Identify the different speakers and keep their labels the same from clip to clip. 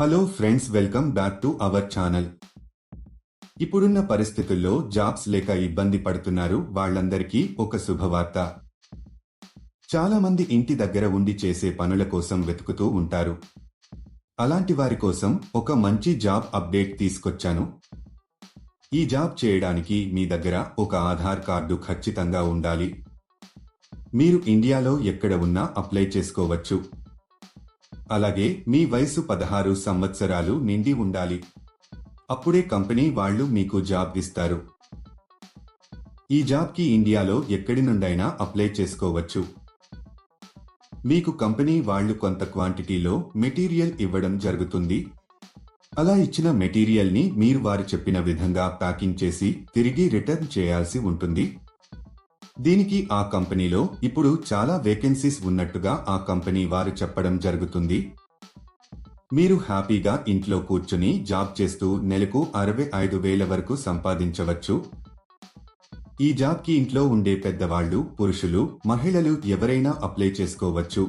Speaker 1: Hello friends welcome back to our channel ఇప్పుడున్న పరిస్థితుల్లో jobs లేక ఇబ్బంది పడుతున్నారు వాళ్ళందరికీ ఒక శుభవార్త. చాలా మంది ఇంటి దగ్గర ఉండి చేసే పనుల కోసం వెతుకుతూ ఉంటారు. అలాంటి వారి కోసం ఒక మంచి జాబ్ అప్డేట్ తీసుకొచ్చాను. ఈ జాబ్ చేయడానికి మీ దగ్గర ఒక ఆధార్ కార్డు ఖచ్చితంగా ఉండాలి. మీరు ఇండియాలో ఎక్కడ ఉన్నా అప్లై చేసుకోవచ్చు. అలాగే మీ వయసు పదహారు సంవత్సరాలు నిండి ఉండాలి. అప్పుడే కంపెనీ వాళ్ళు మీకు జాబ్ ఇస్తారు. ఈ జాబ్కి ఇండియాలో ఎక్కడి నుండైనా అప్లై చేసుకోవచ్చు. మీకు కంపెనీ వాళ్ళు కొంత క్వాంటిటీలో మెటీరియల్ ఇవ్వడం జరుగుతుంది. అలా ఇచ్చిన మెటీరియల్ని మీరు వారు చెప్పిన విధంగా ప్యాకింగ్ చేసి తిరిగి రిటర్న్ చేయాల్సి ఉంటుంది. దీనికి ఆ కంపెనీలో ఇప్పుడు చాలా వేకెన్సీస్ ఉన్నట్టుగా ఆ కంపెనీ వారు చెప్పడం జరుగుతుంది. మీరు హ్యాపీగా ఇంట్లో కూర్చుని జాబ్ చేస్తూ నెలకు అరవై ఐదు వేల వరకు సంపాదించవచ్చు. ఈ జాబ్కి ఇంట్లో ఉండే పెద్దవాళ్ళు పురుషులు మహిళలు ఎవరైనా అప్లై చేసుకోవచ్చు.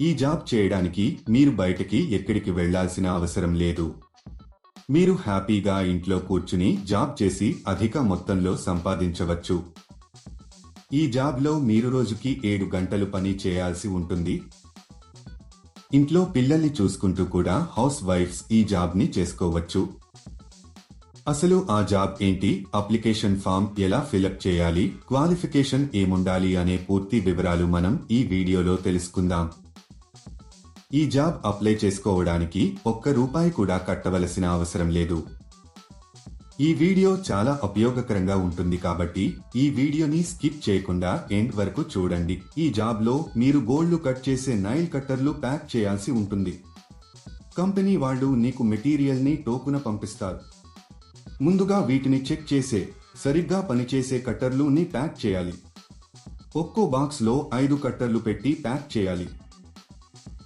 Speaker 1: ఈ జాబ్ చేయడానికి మీరు బయటకి ఎక్కడికి వెళ్ళాల్సిన అవసరం లేదు. మీరు హ్యాపీగా ఇంట్లో కూర్చుని జాబ్ చేసి అధిక మొత్తంలో సంపాదించవచ్చు. ఈ జాబ్లో మీరు రోజుకి ఏడు గంటలు పని చేయాల్సి ఉంటుంది. ఇంట్లో పిల్లల్ని చూసుకుంటూ కూడా హౌస్ వైఫ్స్ ఈ జాబ్ని చేసుకోవచ్చు. అసలు ఆ జాబ్ ఏంటి? అప్లికేషన్ ఫామ్ ఎలా ఫిలప్ చేయాలి? క్వాలిఫికేషన్ ఏముండాలి అనే పూర్తి వివరాలు మనం ఈ వీడియోలో తెలుసుకుందాం. ఈ జాబ్ అప్లై చేసుకోవడానికి ఒక్క రూపాయి కూడా కట్టవలసిన అవసరం లేదు. ఈ వీడియో చాలా ఉపయోగకరంగా ఉంటుంది కాబట్టి ఈ వీడియోని స్కిప్ చేయకుండా ఎండ్ వరకు చూడండి. ఈ జాబ్లో మీరు గోల్డ్ కట్ చేసే నైల్ కట్టర్లు ప్యాక్ చేయాల్సి ఉంటుంది. కంపెనీ వాళ్ళు నీకు మెటీరియల్ని టోకున పంపిస్తారు. ముందుగా వీటిని చెక్ చేసే సరిగ్గా పనిచేసే కట్టర్లు ని ప్యాక్ చేయాలి. ఒక్కో బాక్స్లో ఐదు కట్టర్లు పెట్టి ప్యాక్ చేయాలి.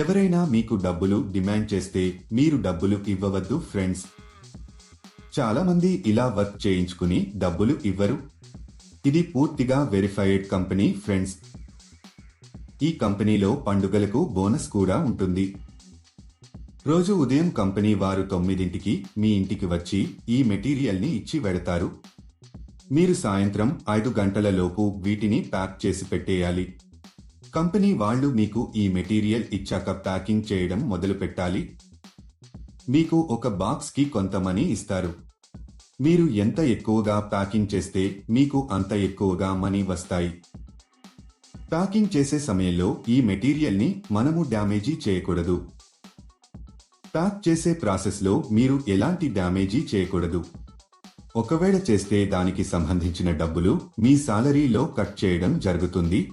Speaker 1: ఎవరైనా మీకు డబ్బులు డిమాండ్ చేస్తే మీరు డబ్బులు ఇవ్వవద్దు ఫ్రెండ్స్. చాలా మంది ఇలా వర్క్ చేయించుకుని డబ్బులు ఇవ్వరు. ఇది పూర్తిగా వెరిఫైడ్ కంపెనీ ఫ్రెండ్స్. ఈ కంపెనీలో పండుగలకు బోనస్ కూడా ఉంటుంది. రోజు ఉదయం కంపెనీ వారు తొమ్మిదింటికి మీ ఇంటికి వచ్చి ఈ మెటీరియల్ని ఇచ్చి వెడతారు. మీరు సాయంత్రం ఐదు గంటల లోపు వీటిని ప్యాక్ చేసి పెట్టేయాలి. కంపెనీ వాళ్ళు మీకు ఈ మెటీరియల్ ఇచ్చాక ప్యాకింగ్ చేయడం మొదలు పెట్టాలి. మీకు ఒక బాక్స్కి కొంత మనీ ఇస్తారు. మీరు ఎంత ఎక్కువగా ప్యాకింగ్ చేస్తే మీకు అంత ఎక్కువగా మనీ వస్తాయి. ప్యాకింగ్ చేసే సమయంలో ఈ మెటీరియల్ని మనము డ్యామేజీ చేయకూడదు. ప్యాక్ చేసే ప్రాసెస్లో మీరు ఎలాంటి డ్యామేజీ చేయకూడదు. ఒకవేళ చేస్తే దానికి సంబంధించిన డబ్బులు మీ సాలరీలో కట్ చేయడం జరుగుతుంది.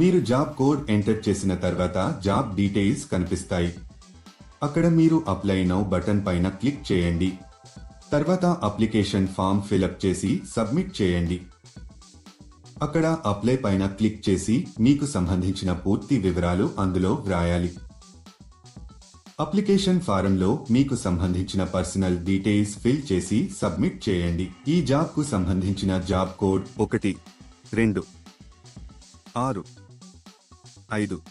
Speaker 1: మీరు జాబ్ కోడ్ ఎంటర్ చేసిన తర్వాత జాబ్ డీటెయిల్స్ కనిపిస్తాయి. అక్కడ మీరు అప్లై నౌ బటన్ పైన క్లిక్ చేయండి. తర్వాత అప్లికేషన్ ఫామ్ ఫిలప్ చేసి సబ్మిట్ చేయండి. అక్కడ అప్లై పైన క్లిక్ చేసి మీకు సంబంధించిన పూర్తి వివరాలు అందులో వ్రాయాలి. అప్లికేషన్ ఫారంలో మీకు సంబంధించిన పర్సనల్ డీటెయిల్స్ ఫిల్ చేసి సబ్మిట్ చేయండి. ఈ జాబ్కు సంబంధించిన జాబ్ కోడ్ ఒకటి రెండు ఆరు ఐదు.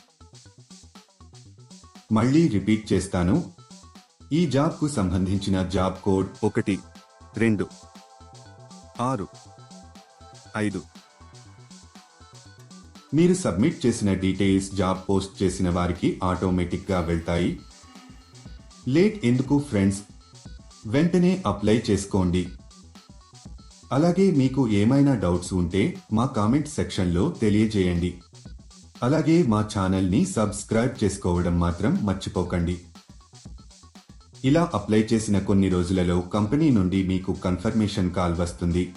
Speaker 1: మళ్ళీ రిపీట్ చేస్తాను. ఈ జాబ్కు సంబంధించిన జాబ్ కోడ్ ఒకటి రెండు ఆరు ఐదు. మీరు సబ్మిట్ చేసిన డీటెయిల్స్ జాబ్ పోస్ట్ చేసిన వారికి ఆటోమేటిక్గా వెళ్తాయి. లేట్ ఎందుకు ఫ్రెండ్స్? వెంటనే అప్లై చేసుకోండి. అలాగే మీకు ఏమైనా డౌట్స్ ఉంటే మా కామెంట్ సెక్షన్లో తెలియజేయండి. అలాగే మా ఛానల్ని సబ్స్క్రైబ్ చేసుకోవడం మాత్రం మర్చిపోకండి. ఇలా అప్లై చేసిన కొన్ని రోజులలో కంపెనీ నుండి మీకు కన్ఫర్మేషన్ కాల్ వస్తుంది.